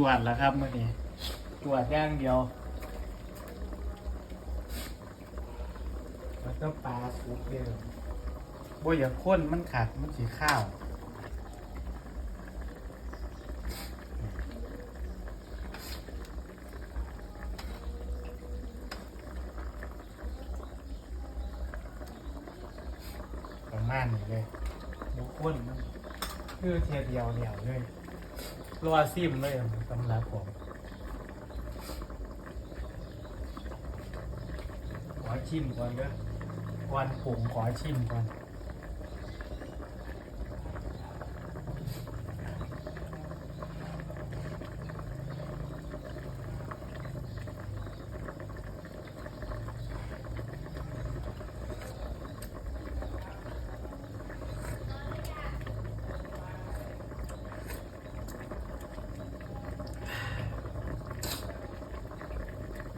จวดแล้วครับมื่อนี้จวดย่างเดียวแล้วก็ปลาสุกเดียวบ่อย่าข้นมันขาดมันสีข้าวประมาณนี้เลยบุข้นมันคือเทียเดียวเดียวเลย รัวซิมเลยสำหรับผมขอชิมก่อนเด้อวันปรุงขอชิมก่อน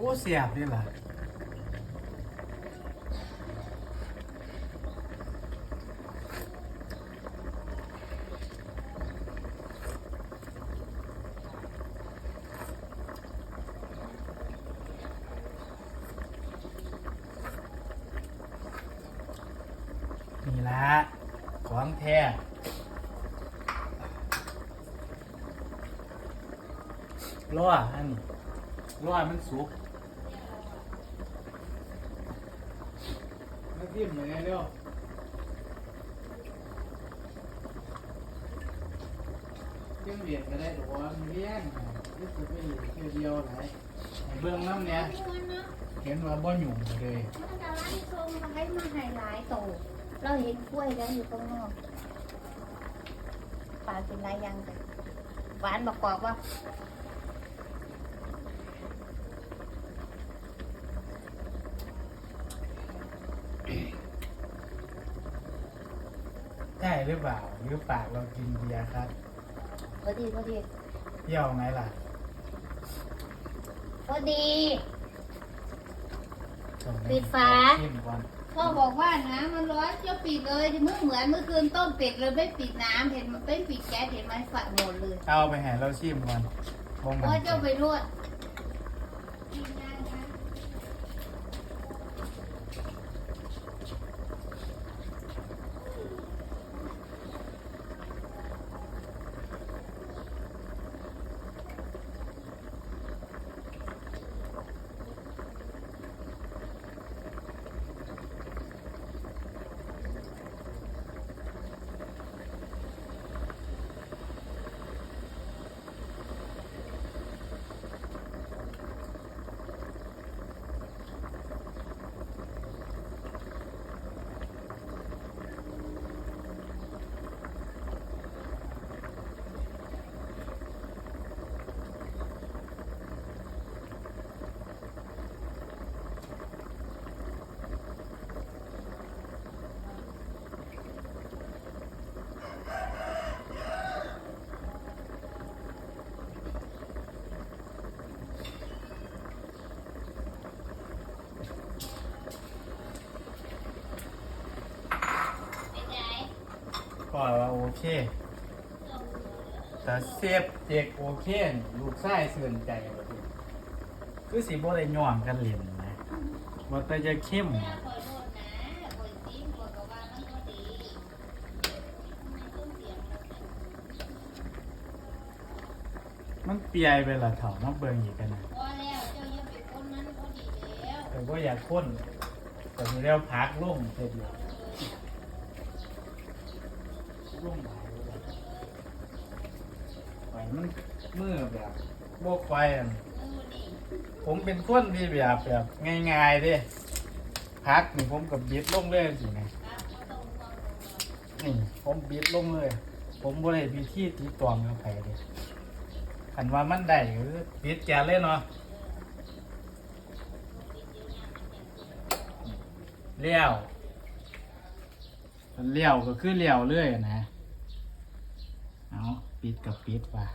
อ้เสียบนี่แหละนี่ละของแท้ล่ออันนี้ล่อมันสุกมา จิ้มยังไงเร็วจิ้มเบียดก็ได้แต่ว่ามันเลี้ยงรู้สึกว่าอยู่แค่เดียวไหนเบื้องน้ำเนี่ยเห็นว่าบ่หยุ่งเลยมันจะไล่ชมมาให้มาไฮไลท์โตเราเห็นกล้วยแล้วอยู่ตรงนอกปลาเป็นไรยังกันหวานบอกกอกว่า หรือเปล่าหรือปากเรากินเบียร์ครับพอดีพอดีเที่ยวไหมล่ะ พอดีส่งให้ปิดฝาชิมก่อนพ่อบอกว่าน้ำมันร้อนเจ้าปิดเลยเมื่อเหมือนเมื่อคืนต้มเป็ดเลยไม่ปิดน้ำเห็นมันเป็นปิดแก๊สเห็นไหมฝักหมดเลยเอาไปให้เราชิมก่อนบ่เพมันราะเจ้าไปรวดก็ ว่าโอเคแต่เซฟเด็กโอเคนี่ลูกไส้เสื่อนใจว่าดิคือสิบ่ได้ย่อมกันเล่นนะว่าแต่จะเข้มคอยรวดนะคอยจิ้มคอยกว่ามันก็ดีไม่ต้องเสียงแล้วมันเปียไปละเถามาเบิ่งอีกกันนะพอแล้วเจ้าอย่าไปคนมันพอดีแล้วแต่ว่าอยากข้นแต่มีแล้วพักลงเสร็จแล้ว ลงไปมันมือแบบโบกไฟอะเออนี่ผมเป็นคนที่แบบแบบง่ายๆเด้พักนี่ผมกับบิดลงเลยสินะครับก็ต้องวางนี่ผมบิดลงเลย ผมบ่ได้พิธีตีตวงกับใครเลยคันว่ามันได้ก็คือบิดแกเลยเนาะเลี้ยวเลี้ยวก็คือเลี้ยวเลยนะ ปิดกับปิดว่ะ